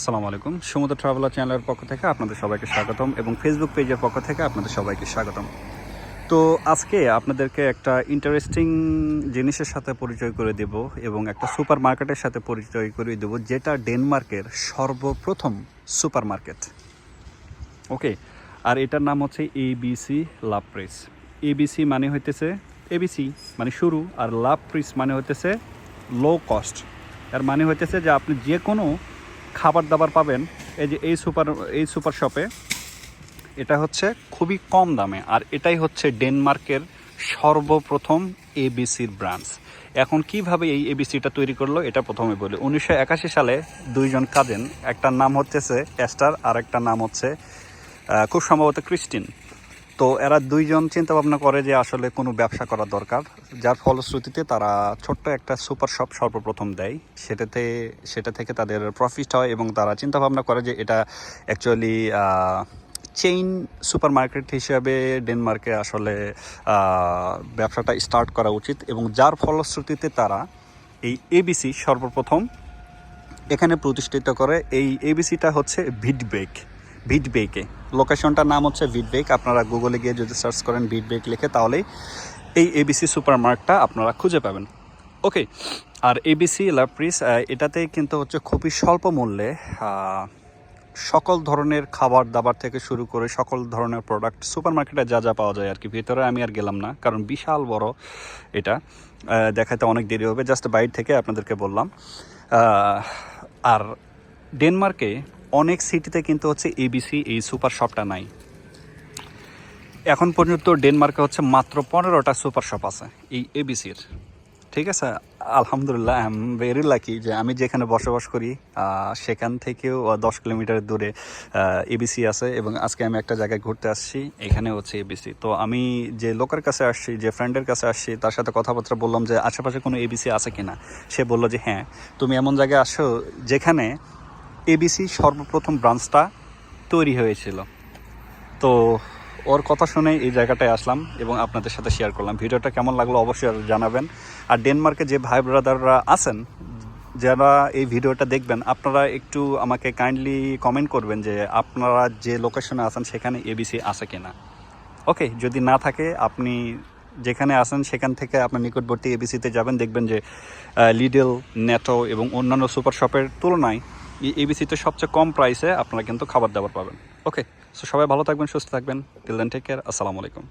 আসসালামু আলাইকুম। সমুদ্র ট্রাভেলার চ্যানেলের পক্ষ থেকে আপনাদের সবাইকে স্বাগতম এবং ফেসবুক পেজের পক্ষ থেকে আপনাদের সবাইকে স্বাগতম। তো আজকে আপনাদেরকে একটা ইন্টারেস্টিং জিনিসের সাথে পরিচয় করে দেব এবং একটা সুপার মার্কেটের সাথে পরিচয় করে দেব, যেটা ডেনমার্কের সর্বপ্রথম সুপার মার্কেট ওকে আর এটার নাম হচ্ছে এবিসি লাভ প্রেস এবিসি মানে হইতেছে এবিসি মানে শুরু, আর লাভ প্রিস মানে হইতেছে লো কস্ট এর মানে হইতেছে যে আপনি যে কোনো খাবার দাবার পাবেন। এই যে এই সুপার এই সুপার শপে। এটা হচ্ছে খুবই কম দামে আর এটাই হচ্ছে ডেনমার্কের সর্বপ্রথম এবিসির ব্রাঞ্চ এখন কীভাবে এই এবিসিটা তৈরি করল এটা প্রথমে বলি। উনিশশো একাশি সালে দুইজন কাজেন, একটার নাম হচ্ছে এস্টার আর একটা নাম হচ্ছে খুব সম্ভবত ক্রিস্টিন। তো এরা দুইজন চিন্তা ভাবনা করে যে আসলে কোনো ব্যবসা করা দরকার। যার ফলশ্রুতিতে তারা ছোট্ট একটা সুপার শপ সর্বপ্রথম দেয়। সেটাতে, সেটা থেকে তাদের প্রফিট হয় এবং তারা চিন্তা ভাবনা করে যে এটা অ্যাকচুয়ালি চেইন সুপার মার্কেট হিসাবে ডেনমার্কে আসলে ব্যবসাটা স্টার্ট করা উচিত এবং যার ফলশ্রুতিতে তারা এই এবিসি সর্বপ্রথম এখানে প্রতিষ্ঠিত করে। এই এবিসিটা হচ্ছে ভিডবেক ভিডবেকে লোকেশনটার নাম হচ্ছে ভিডবেক আপনারা গুগলে গিয়ে যদি সার্চ করেন ভিডবেক লিখে, তাহলেই এই এবিসি সুপার মার্কটা আপনারা খুঁজে পাবেন। ওকে আর এবিসি লাপ্রিস এটাতে কিন্তু হচ্ছে খুবই স্বল্প মূল্যে সকল ধরনের খাবার দাবার থেকে শুরু করে সকল ধরনের প্রোডাক্ট সুপার মার্কেটে যা যা পাওয়া যায় আর কি। ভিতরে আমি আর গেলাম না, কারণ বিশাল বড় এটা। দেখাতে অনেক দেরি হবে। জাস্ট বাইরে থেকে আপনাদেরকে বললাম। আর ডেনমার্কে অনেক সিটিতে কিন্তু হচ্ছে এবিসি এই সুপার শপটা নাই। এখন পর্যন্ত ডেনমার্কে হচ্ছে মাত্র পনেরোটা সুপার শপ আছে এই এবিসির ঠিক আছে? আলহামদুলিল্লাহ আই এম ভেরি লাকি যে আমি যেখানে বসবাস করি সেখান থেকেও দশ কিলোমিটার দূরে এবিসি আছে এবং আজকে আমি একটা জায়গায় ঘুরতে আসছি, এখানে হচ্ছে এবিসি তো আমি যে লোকের কাছে আসছি, যে ফ্রেন্ডের কাছে আসছি, তার সাথে কথাবার্তা বললাম যে, আশেপাশে কোনো এবিসি আছে কিনা? সে বলল যে হ্যাঁ তুমি এমন জায়গায় আসো যেখানে এবিসি সর্বপ্রথম ব্রাঞ্চটা তৈরি হয়েছিল। তো ওর কথা শুনে এই জায়গাটায় আসলাম এবং আপনাদের সাথে শেয়ার করলাম। ভিডিওটা কেমন লাগল অবশ্যই জানাবেন। আর ডেনমার্কে যে ভাই ব্রাদাররা আছেন, যারা এই ভিডিওটা দেখবেন, আপনারা একটু আমাকে কাইন্ডলি কমেন্ট করবেন যে আপনারা যে লোকেশনে আছেন, সেখানে এবিসি আছে কিনা। ওকে যদি না থাকে, আপনি যেখানে আসেন সেখান থেকে আপনার নিকটবর্তী এবিসিতে যাবেন, দেখবেন যে লিডেল নেটো এবং অন্যান্য সুপার শপের তুলনায় এবিসিতে সবচেয়ে কম প্রাইসে আপনারা কিন্তু খাবার দাবার পাবেন। ওকে সো সবাই ভালো থাকবেন, সুস্থ থাকবেন। টিল দেন টেক কেয়ার আসসালামু আলাইকুম।